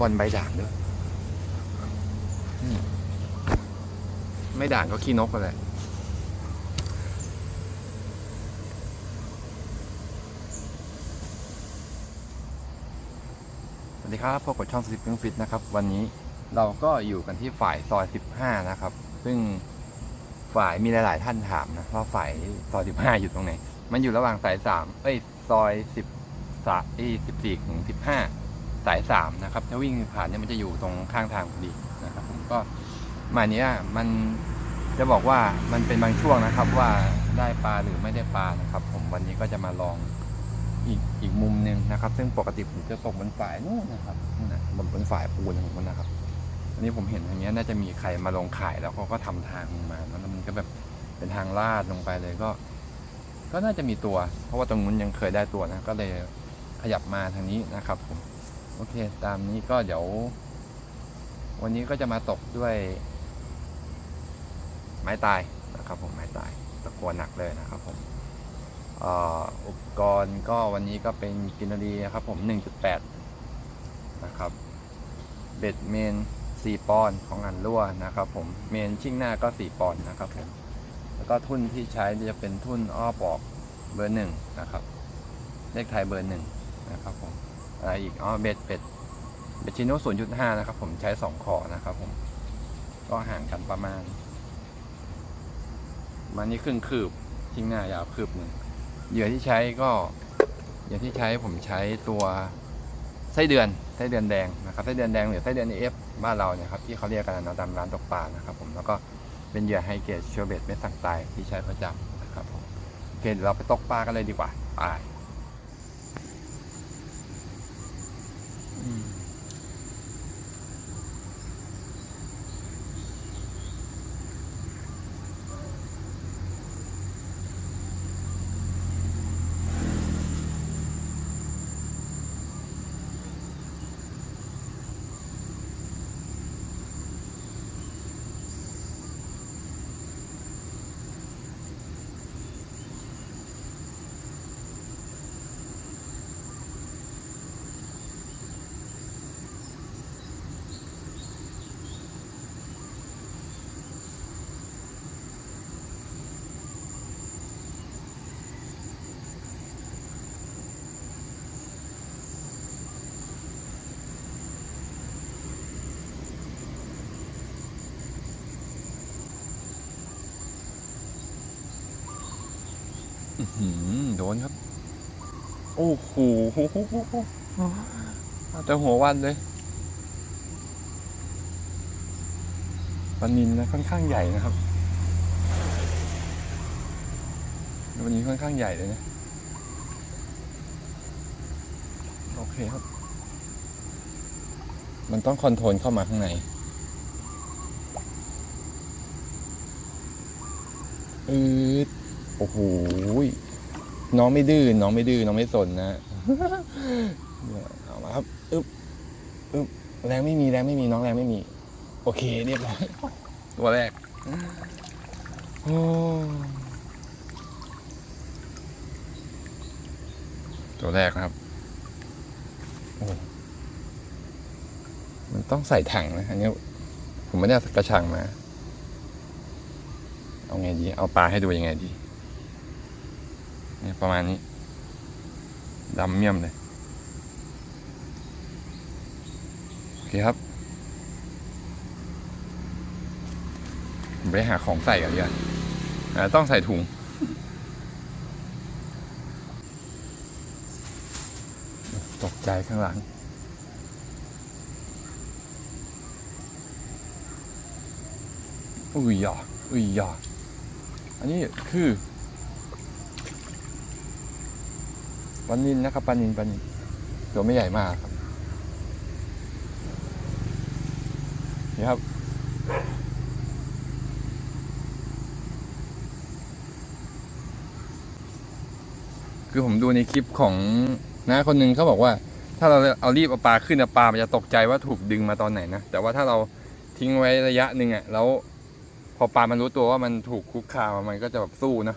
บอลใบด่างด้วยไม่ด่างก็ขี้นกกันแหละสวัสดีครับพบกับช่องสลิปปิ้งฟิตนะครับ วันนี้เราก็อยู่กันที่ฝ่ายซอย15นะครับ ซึ่งฝ่ายมีหลาย ๆ ท่านถามนะว่าฝ่ายซอย15อยู่ตรงไหน มันอยู่ระหว่างสาย3เอ้ยซอย10สาเอ้ย14ถึง15 สาย3นะครับถ้าวิ่งผ่านเนี่ยมันจะอยู่ตรงข้างทางพอดีนะครับผมก็มาเนี้ยมันจะบอกว่ามันเป็นบางช่วงนะครับว่าได้ปลาหรือไม่ได้ปลานะครับ ผมวันนี้ก็จะมาลองอีกอีกมุมหนึ่งนะครับ ซึ่งปกติผมจะตกบนฝ่ายนู้นนะครับนู่นนะบนบนฝ่ายปูนของมันนะครับอันนี้ผมเห็นอย่างเงี้ยน่าจะมีใครมาลงขายแล้วเขาก็ทำทางลงมาแล้วมันก็แบบเป็นทางลาดลงไปเลยก็ ก็น่าจะมีตัว เพราะว่าตรงนู้นยังเคยได้ตัวนะก็เลยขยับมาทางนี้นะครับผม โอเค ตามนี้ก็เดี๋ยว วันนี้ก็จะมาตกด้วย ไม้ตายนะครับผมไม้ตายตะกัวหนักเลยนะครับผมอุปกรณ์ก็วันนี้ก็เป็นกินรีนะครับผม 1.8 นะครับเบ็ดเมน 4 ปอนด์ของอันรั่วนะครับผมเมนชิ่งหน้าก็ 4 ปอนด์นะครับผมแล้วก็ทุ่นที่ใช้จะเป็นทุ่นอ้อปอกเบอร์หนึ่งนะครับ เลขไทยเบอร์หนึ่งนะครับผม อะไรอีกอ๋อเบ็ดเป็ดเบ็ดชิโน่ศูนย์จุดห้านะครับ ผมใช้สองขอนะครับ ผม ก็ห่างกันประมาณมาณนี้ครึ่งคืบทิ้งหน้ายาวคืบหนึ่งเหยื่อที่ใช้ก็เหยื่อที่ใช้ผมใช้ตัวไส้เดือนไส้เดือนแดงนะครับไส้เดือนแดงหรือไส้เดือนเอฟบ้านเราเนี่ยครับที่เขาเรียกกันนะตามร้านตกปลานะครับ ผมแล้วก็เป็นเหยื่อไฮเกรดเชอร์เบตไม่สั่งตายที่ใช้ประจำนะครับผมโอเคเดี๋ยวเราไปตกปลากันเลยดีกว่าไป โดนครับ โอ้โหเอาแต่หัววันเลยปลานินนะค่อนข้างใหญ่นะครับวันนี้ค่อนข้างใหญ่เลยนะโอเคครับ มันต้องคอนโทรลเข้ามาข้างใน อืดโอ้โหย น้องไม่ดื้อน้องไม่ดื้อน้องไม่สนนะเอามาครับอึ๊บอึ๊บแรงไม่มีแรงไม่มีน้องแรงไม่มี โอเคเรียบร้อยตัวแรกโอ้ตัวแรกนะครับโอ้มันต้องใส่ถังนะอันนี้ผมไม่ได้กระชังมา เอาไงดี เอาปลาให้ดูยังไงดี นี่ประมาณนี้ดำเมี่ยมเลย โอเคครับ ผมไปหาของใส่กันดีกว่าอ่าต้องใส่ถุง ตกใจข้างหลังอุ้ยหยออุ้ยหยออันนี้คือ ปลานินนะครับปลานินปลานินตัวไม่ใหญ่มากครับนี่ครับ คือผมดูในคลิปของน้าคนหนึ่งเขาบอกว่า ถ้าเราเอารีบเอาปลาขึ้นปลามันจะตกใจว่าถูกดึงมาตอนไหนนะแต่ว่าถ้าเราทิ้งไว้ระยะหนึ่งอะแล้วพอปลามันรู้ตัวว่ามันถูกคุกคามมันก็จะแบบสู้นะ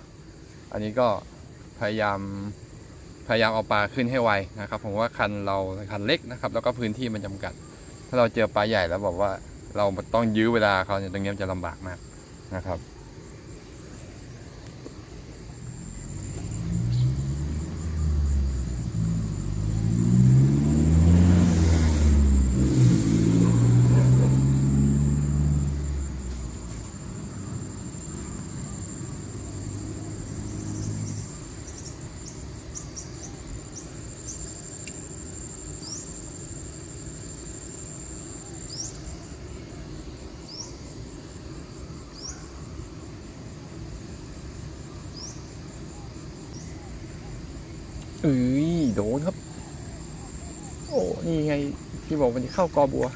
อันนี้ก็พยายาม พยายามเอาปลาขึ้นให้ไวนะครับ ผมว่าคันเราคันเล็กนะครับ แล้วก็พื้นที่มันจำกัด ถ้าเราเจอปลาใหญ่แล้วบอกว่าเราต้องยื้อเวลาเขาเนี่ยตรงนี้มันจะลำบากมากนะครับ เอ้ยโดนครับ โอ้นี่ไงที่บอกมันจะเข้ากอบัว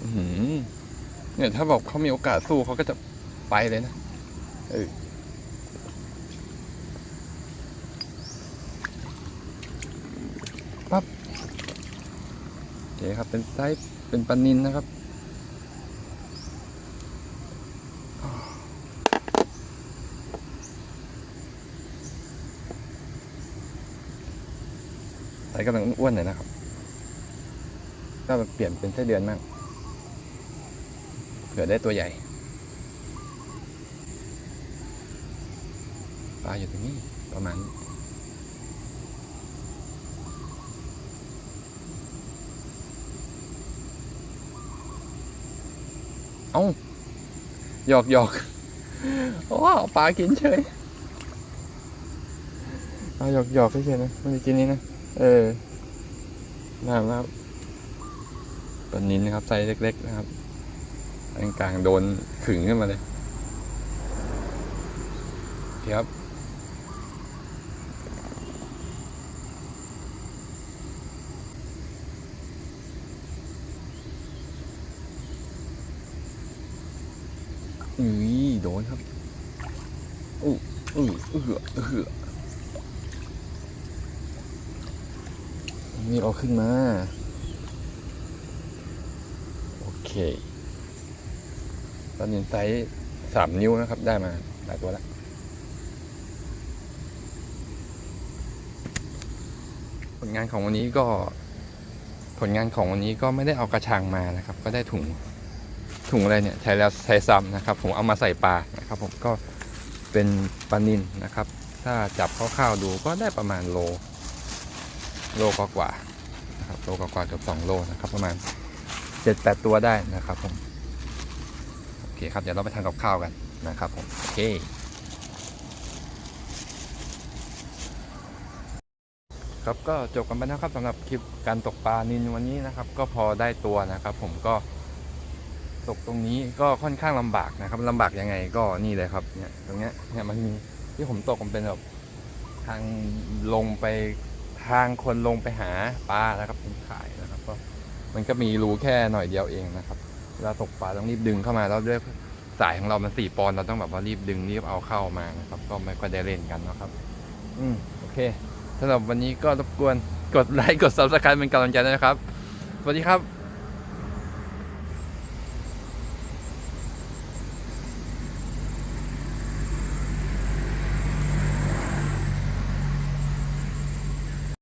อื้อหือเนี่ยถ้าบอกเขามีโอกาสสู้เขาก็จะไปเลยนะเออปั๊บโอเคครับเป็นไซส์เป็นปลานินนะครับ กำลังอ้วนๆหน่อยนะครับ ก็เปลี่ยนเป็นไส้เดือนมากเผื่อได้ตัวใหญ่ปลาอยู่ตรงนี้ประมาณเอ้าหยอกหยอกว้าปลากินเฉยเอาหยอกหยอกเฉยนะไมันจะกินนี้นะ เออน่ารักตัวนี้นะครับไซส์เล็ก ๆ นะครับอันกลางโดนขึงขึ้นมาเลยครับอุ้ยโดนครับอู้อือเอือเอือ นี่เอาขึ้นมา โอเค ตอนนี้ไซส์สามนิ้วนะครับ ได้มาหลายตัวแล้วผลงานของวันนี้ก็ ผลงานของวันนี้ก็ไม่ได้เอากระชังมานะครับ ก็ได้ถุงถุงอะไรเนี่ยใช้แล้วใช้ซ้ำนะครับ ผมเอามาใส่ปลานะครับ ผมก็เป็นปลานินนะครับ ถ้าจับคร่าวๆดูก็ได้ประมาณโล โลกว่านะครับโลกว่าเกือบสองโลนะครับ ประมาณเจ็ดแปดตัวได้นะครับผมโอเคครับเดี๋ยวเราไปทานกับข้าวกันนะครับผมโอเคครับก็จบกันไปนะครับสำหรับคลิปการตกปลานินวันนี้นะครับ ก็พอได้ตัวนะครับ ผมก็ตกตรงนี้ก็ค่อนข้างลำบากนะครับลำบากยังไงก็นี่เลยครับเนี่ยตรงเนี้ยเนี่ยมันมีที่ผมตกมันเป็นแบบทางลงไป ทางคนลงไปหาปลานะครับเป็นขายนะครับก็มันก็มีรูแค่หน่อยเดียวเองนะครับเวลาตกปลาต้องรีบดึงเข้ามาแล้วด้วยสายของเรามันสี่ปอนเราต้องแบบว่ารีบดึงรีบเอาเข้ามานะครับ ก็ไม่ค่อยได้เล่นกันนะครับ อืมโอเคสำหรับวันนี้ก็รบกวนกดไลค์กดซับสไครต์เป็นกำลังใจด้วยนะครับ สวัสดีครับ